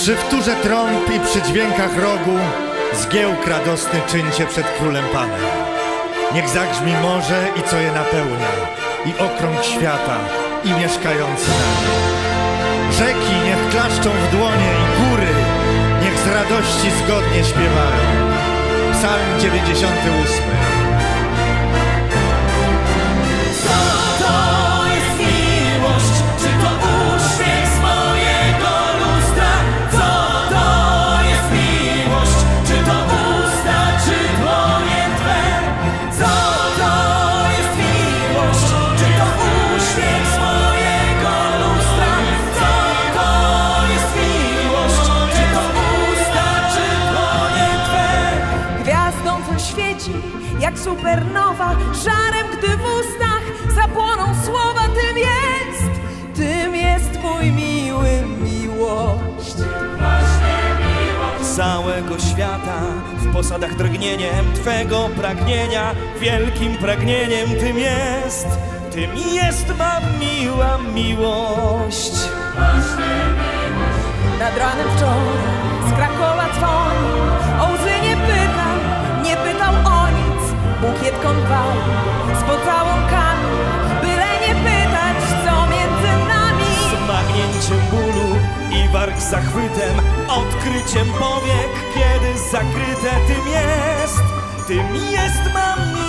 Przy wtórze trąb i przy dźwiękach rogu zgiełk radosny czyńcie przed królem Panem. Niech zagrzmi morze i co je napełnia, i okrąg świata, i mieszkający na nim. Rzeki niech klaszczą w dłonie i góry, niech z radości zgodnie śpiewają. Psalm 98. świeci jak supernowa, żarem, gdy w ustach zapłoną słowa, tym jest, tym jest mój miły miłość. całego świata W posadach drgnieniem Twego pragnienia Wielkim pragnieniem Tym jest Tym jest ma miła miłość Nad ranem zachwytem Odkryciem powiek Kiedy zakryte Tym jest Tym jest ma